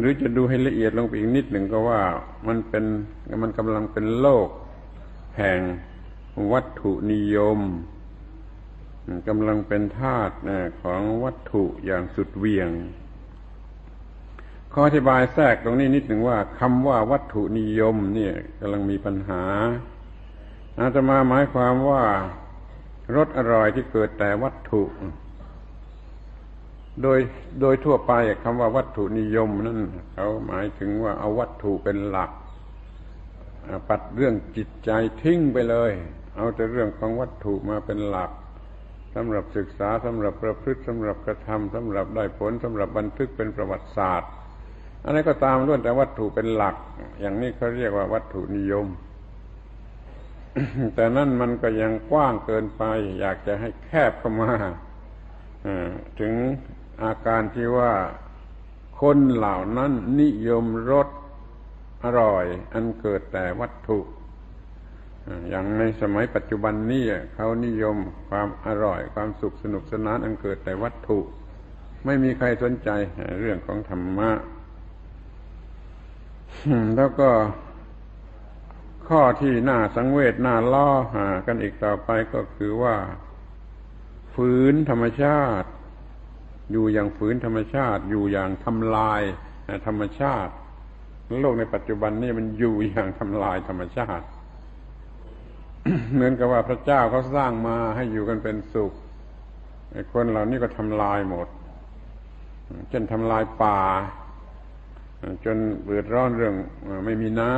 หรือจะดูให้ละเอียดลงไปอีกนิดหนึ่งก็ว่ามันเป็นมันกำลังเป็นโลก แห่งวัตถุนิยมกำลังเป็นธาตุของวัตถุอย่างสุดเวียงขออธิบายแทรกตรงนี้นิดหนึ่งว่าคำว่าวัตถุนิยมเนี่ยกำลังมีปัญหา อาตมาหมายความว่ารสอร่อยที่เกิดแต่วัตถุ โดยโดยทั่วไปคำว่าวัตถุนิยมนั่นเขาหมายถึงว่าเอาวัตถุเป็นหลัก ปัดเรื่องจิตใจทิ้งไปเลย เอาแต่เรื่องของวัตถุมาเป็นหลักสำหรับศึกษาสำหรับประพฤติสำหรับกระทำสำหรับได้ผลสำหรับบันทึกเป็นประวัติศาสตร์อะไรก็ตามล้วนแต่วัตถุเป็นหลัก อย่างนี้เขาเรียกว่าวัตถุนิยม แต่นั่นมันก็ยังกว้างเกินไป อยากจะให้แคบเข้ามาถึง การที่ว่าคนเหล่านั้นนิยมรสอร่อย อันเกิดแต่วัตถุ อย่างในสมัยปัจจุบันนี้เขานิยมความอร่อย ความสุขสนุกสนานอันเกิดแต่วัตถุ ไม่มีใครสนใจเรื่องของธรรมะแล้วก็ข้อที่น่าสังเวชน่าล้อหากันอีกต่อไปก็คือว่า ฝืนธรรมชาติ อยู่อย่างฝืนธรรมชาติ อยู่อย่างทำลายธรรมชาติ โลกในปัจจุบันนี่มันอยู่อย่างทำลายธรรมชาติ เหมือนกับว่าพระเจ้าเขาสร้างมาให้อยู่กันเป็นสุขไอ้คนเหล่านี้ก็ทำลายหมดเช่นทำลายป่า จนเบือดร้อนเรื่องไม่มีน้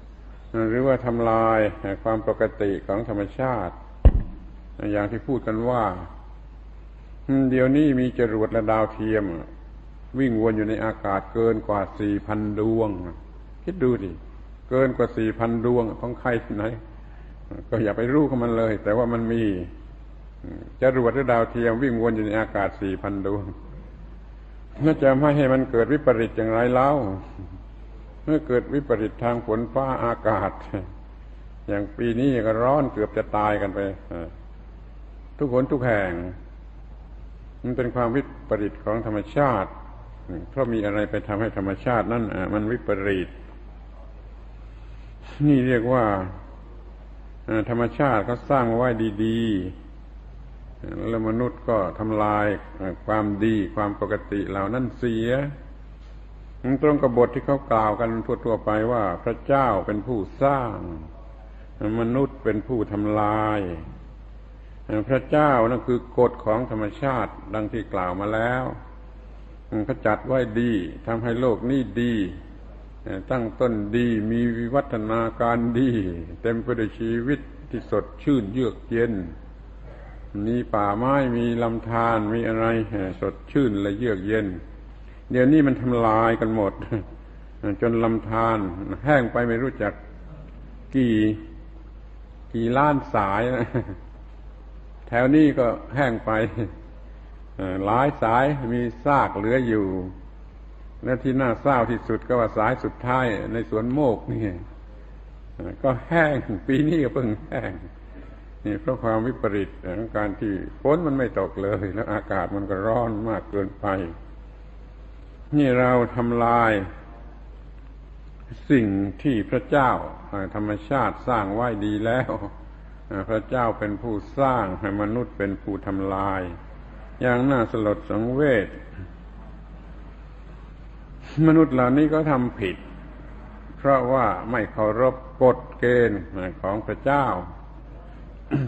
ำหรือว่าทำลายความปกติของธรรมชาติ อย่างที่พูดกันว่า เดี๋ยวนี้มีจรวดและดาวเทียม วิ่งวนอยู่ในอากาศเกินกว่าสี่พันดวง คิดดูดิเกินกว่าสี่พันดวงของใครที่ไหน ก็อย่าไปรู้ของมันเลย แต่ว่ามันมีจรวดหรือดาวเทียมวิ่งวนอยู่ในอากาศสี่พันดวงน่าจะไม่ให้มันเกิดวิปริตอย่างไรเล่าเมื่อเกิดวิปริตทางฝนฟ้าอากาศ อย่างปีนี้ก็ร้อนเกือบจะตายกันไปทุกคนทุกแห่ง มันเป็นความวิปริตของธรรมชาติ เพราะมีอะไรไปทำให้ธรรมชาตินั่นมันวิปริต นี่เรียกว่าธรรมชาติเขาสร้างไว้ดีๆ แล้วมนุษย์ก็ทำลายความดีความปกติเหล่านั้นเสียตรงกับบทที่เขากล่าวกันทั่วๆไปว่า พระเจ้าเป็นผู้สร้าง มนุษย์เป็นผู้ทำลาย พระเจ้านั่นคือกฎของธรรมชาติดังที่กล่าวมาแล้วเขาจัดไว้ดีทำให้โลกนี้ดี ตั้งต้นดีมีวิวัฒนาการดี เต็มไปด้วยชีวิตที่สดชื่นเยือกเย็น มีป่าไม้มีลำธารมีอะไรสดชื่นและเยือกเย็น เดี๋ยวนี้มันทำลายกันหมด จนลำธารแห้งไปไม่รู้จักกี่ กี่ล้านสายนะ แถวนี้ก็แห้งไปหลายสายมีซากเหลืออยู่ และที่น่าเศร้าที่สุดก็ว่าสายสุดท้ายในสวนโมกนี่ก็แห้งปีนี้ก็เพิ่งแห้งนี่เพราะความวิปริตของการที่ฝนมันไม่ตกเลย แล้วอากาศมันก็ร้อนมากเกินไป นี่เราทำลายสิ่งที่พระเจ้าธรรมชาติสร้างไว้ดีแล้ว พระเจ้าเป็นผู้สร้างให้มนุษย์เป็นผู้ทำลาย อย่างน่าสลดสังเวชมนุษย์เหล่านี้ก็ทำผิด เพราะว่าไม่เคารพกฎเกณฑ์ของพระเจ้า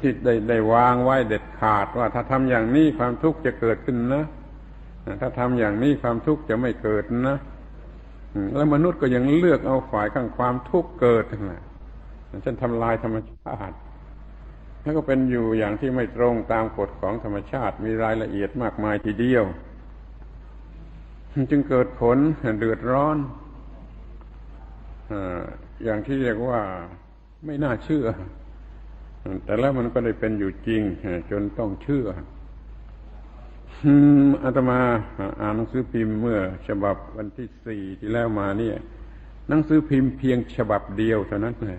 ที่ได้ได้วางไว้เด็ดขาดว่าถ้าทำอย่างนี้ความทุกข์จะเกิดขึ้นนะถ้าทำอย่างนี้ความทุกข์จะไม่เกิดนะแล้วมนุษย์ก็ยังเลือกเอาฝ่ายข้างความทุกข์เกิดนะฉันทำลายธรรมชาติ แล้วก็เป็นอยู่อย่างที่ไม่ตรงตามกฎของธรรมชาติมีรายละเอียดมากมายทีเดียว จึงเกิดผลเดือดร้อนอย่างที่เรียกว่าไม่น่าเชื่อ แต่แล้วมันก็ได้เป็นอยู่จริง จนต้องเชื่ออาตมาอ่านหนังสือพิมพ์เมื่อ ฉบับวันที่สี่ที่แล้วมาเนี่ย หนังสือพิมพ์เพียงฉบับเดียวเท่านั้นเลย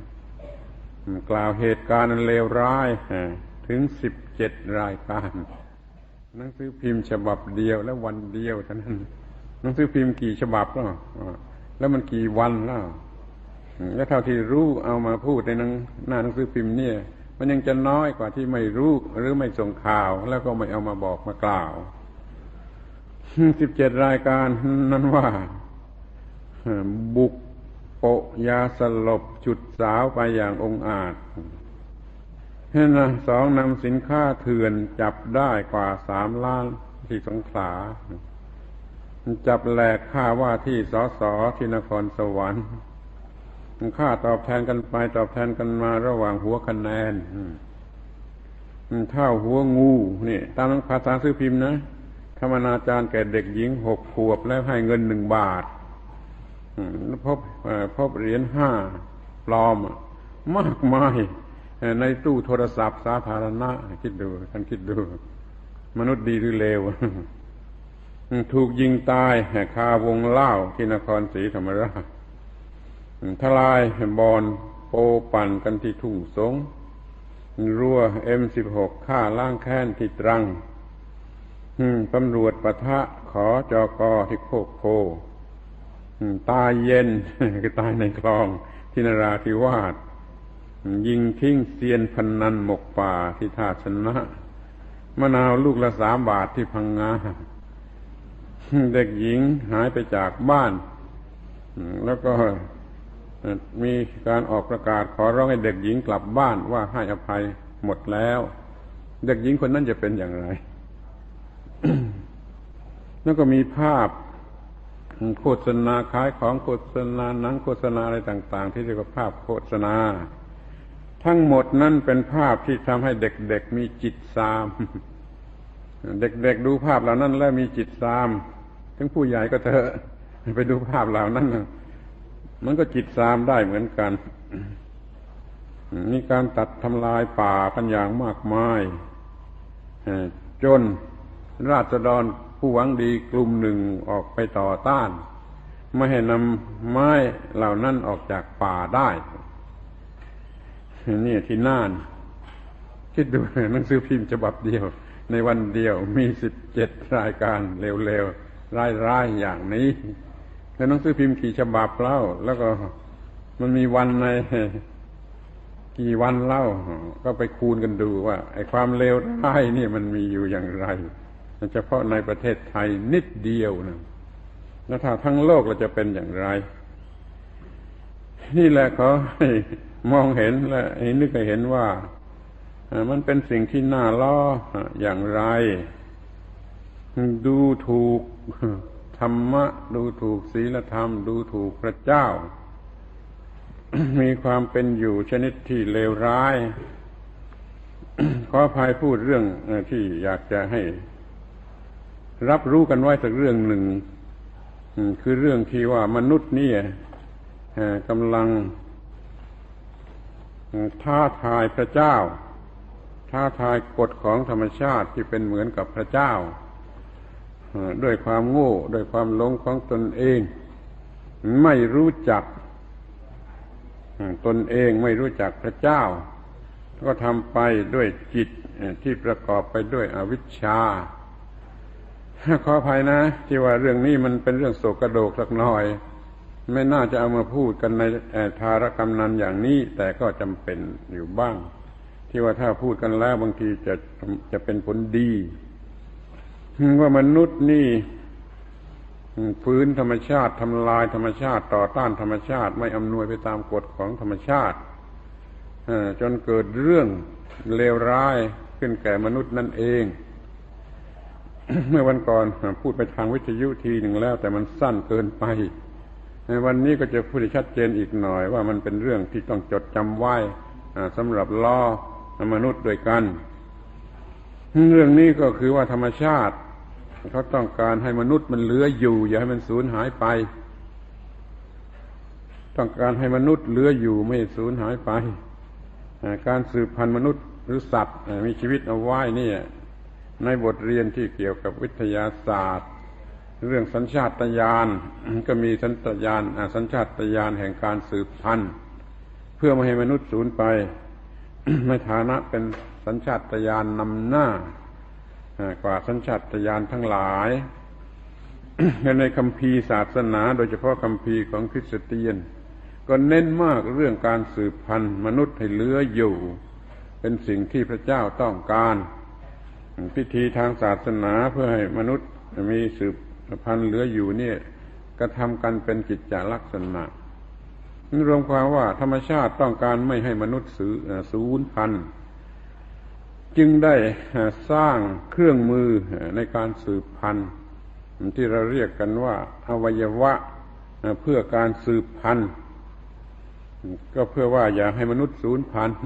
กล่าวเหตุการณ์เลวร้ายถึงสิบเจ็ดรายการ หนังสือพิมพ์ฉบับเดียวและวันเดียวเท่านั้น หนังสือพิมพ์กี่ฉบับแล้วแล้วมันกี่วันแล้วแล้วเท่าที่รู้เอามาพูดในหนังหน้าหนังสือพิมพ์เนี่ย มันยังจะน้อยกว่าที่ไม่รู้หรือไม่ส่งข่าว แล้วก็ไม่เอามาบอกมากล่าวสิบเจ็ดรายการนั้นว่าบุก โปยาสลบจุดสาวไปอย่างองอาจเห็นนะสองนำสินค้าเถื่อนจับได้กว่าสามล้านที่สงขลาจับแหลกค่าว่าที่สอสอที่นครสวรรค์ค่าตอบแทนกันไปตอบแทนกันมาระหว่างหัวคะแนนเท่าหัวงูนี่ตามภาษาซื้อพิมพ์นะธรรมนาจารย์แก่เด็กหญิงหกขวบแล้วให้เงินหนึ่งบาท พบพบเหรียญห้าปลอมมากมายในตู้โทรศัพท์สาธารณะ คิดดูท่านคิดดู มนุษย์ดีหรือเลว ถูกยิงตายคาวงเล่าที่นครศรีธรรมราชทลายบอลโปปั่นกันที่ทุ่งสง รั่วเอ็มสิบหกฆ่าล้างแค้นที่ตรังตำรวจปะทะขอจอกอที่โคกโพ ตายเย็นคือตายในคลองที่นราธิวาสยิงทิ้งเซียนพนนันหมกป่าที่ท่าชนะมะนาวลูกละสามบาทที่พังงาเด็กหญิงหายไปจากบ้าน แล้วก็มีการออกประกาศขอร้องให้เด็กหญิงกลับบ้านว่าให้อภัยหมดแล้ว เด็กหญิงคนนั้นจะเป็นอย่างไร แล้วก็มีภาพ โฆษณาขายของโฆษณาหนังโฆษณาอะไรต่าง ๆ ที่เรียกว่าภาพโฆษณา ทั้งหมดนั่นเป็นภาพที่ทำให้เด็กๆมีจิตซาม เด็กๆดูภาพเหล่านั้น แล้วมีจิตซาม ถึงผู้ใหญ่ก็เถอะไปดูภาพเหล่านั้นมันก็จิตซามได้เหมือนกันมีการตัดทำลายป่ากันอย่างมากมายจนราษฎร ผู้หวังดีกลุ่มหนึ่งออกไปต่อต้าน ไม่ให้นำไม้เหล่านั้นออกจากป่าได้ นี่ที่น่าน คิดดูหนังสือพิมพ์ฉบับเดียว ในวันเดียวมีสิบเจ็ดรายการเร็วๆร้ายๆอย่างนี้แล้วหนังสือพิมพ์กี่ฉบับเล่า แล้วก็มันมีวันในกี่วันเล่า ก็ไปคูณกันดูว่าไอ้ความเลวร้ายนี่มันมีอยู่อย่างไร เฉพาะในประเทศไทยนิดเดียวนะแล้วถ้าทั้งโลกเราจะเป็นอย่างไร นี่แหละเขาให้มองเห็นและให้นึกเห็นว่ามันเป็นสิ่งที่น่าล้ออย่างไร ดูถูกธรรมะ ดูถูกศีลธรรม ดูถูกพระเจ้า มีความเป็นอยู่ชนิดที่เลวร้าย ขออภัยพูดเรื่องที่อยากจะให้ รับรู้กันไว้สักเรื่องหนึ่งคือเรื่องที่ว่ามนุษย์นี่กำลังท้าทายพระเจ้า ท้าทายกฎของธรรมชาติที่เป็นเหมือนกับพระเจ้าด้วยความโง่ด้วยความหลงของตนเอง ไม่รู้จัก ตนเองไม่รู้จักพระเจ้า ก็ทำไปด้วยจิตที่ประกอบไปด้วยอวิชชา ขออภัยนะ ที่ว่าเรื่องนี้มันเป็นเรื่องโศกกระโดกสักหน่อย ไม่น่าจะเอามาพูดกันในทารกรรมนันอย่างนี้ แต่ก็จำเป็นอยู่บ้าง ที่ว่าถ้าพูดกันแล้วบางทีจะจะเป็นผลดีว่ามนุษย์นี่ฟื้นธรรมชาติทำลายธรรมชาติต่อต้านธรรมชาติ ไม่อำนวยไปตามกฎของธรรมชาติจนเกิดเรื่องเลวร้ายขึ้นแก่มนุษย์นั่นเอง เมื่อวันก่อนพูดไปทางวิทยุทีหนึ่งแล้ว แต่มันสั้นเกินไปในวันนี้ก็จะพูดชัดเจนอีกหน่อย ว่ามันเป็นเรื่องที่ต้องจดจำไว้สำหรับล้อมนุษย์ด้วยกัน เรื่องนี้ก็คือว่าธรรมชาติเขาต้องการให้มนุษย์มันเหลืออยู่ อย่าให้มันสูญหายไป ต้องการให้มนุษย์เหลืออยู่ไม่สูญหายไป การสืบพันธุ์มนุษย์หรือสัตว์มีชีวิตเอาไว้นี่ ในบทเรียนที่เกี่ยวกับวิทยาศาสตร์ เรื่องสัญชาตญาณก็มีสัญชาตญาณสัญชาตญาณแห่งการสืบพันธุ์ เพื่อไม่ให้มนุษย์สูญไป ในฐานะเป็นสัญชาตญาณนำหน้ากว่าสัญชาตญาณทั้งหลายในคำพีศาสนา โดยเฉพาะคำพีของคริสเตียน ก็เน้นมากเรื่องการสืบพันธุ์ มนุษย์ให้เหลืออยู่ เป็นสิ่งที่พระเจ้าต้องการ พิธีทางศาสนาเพื่อให้มนุษย์มีสืบพันธุ์เหลืออยู่เนี่ยกระทำกันเป็นกิจจลักษณะรวมความว่าธรรมชาติต้องการไม่ให้มนุษย์สูญพันธุ์จึงได้สร้างเครื่องมือในการสืบพันธุ์ที่เราเรียกกันว่า อวัยวะเพื่อการสืบพันธุ์ก็เพื่อว่าอย่าให้มนุษย์สูญพันธุ์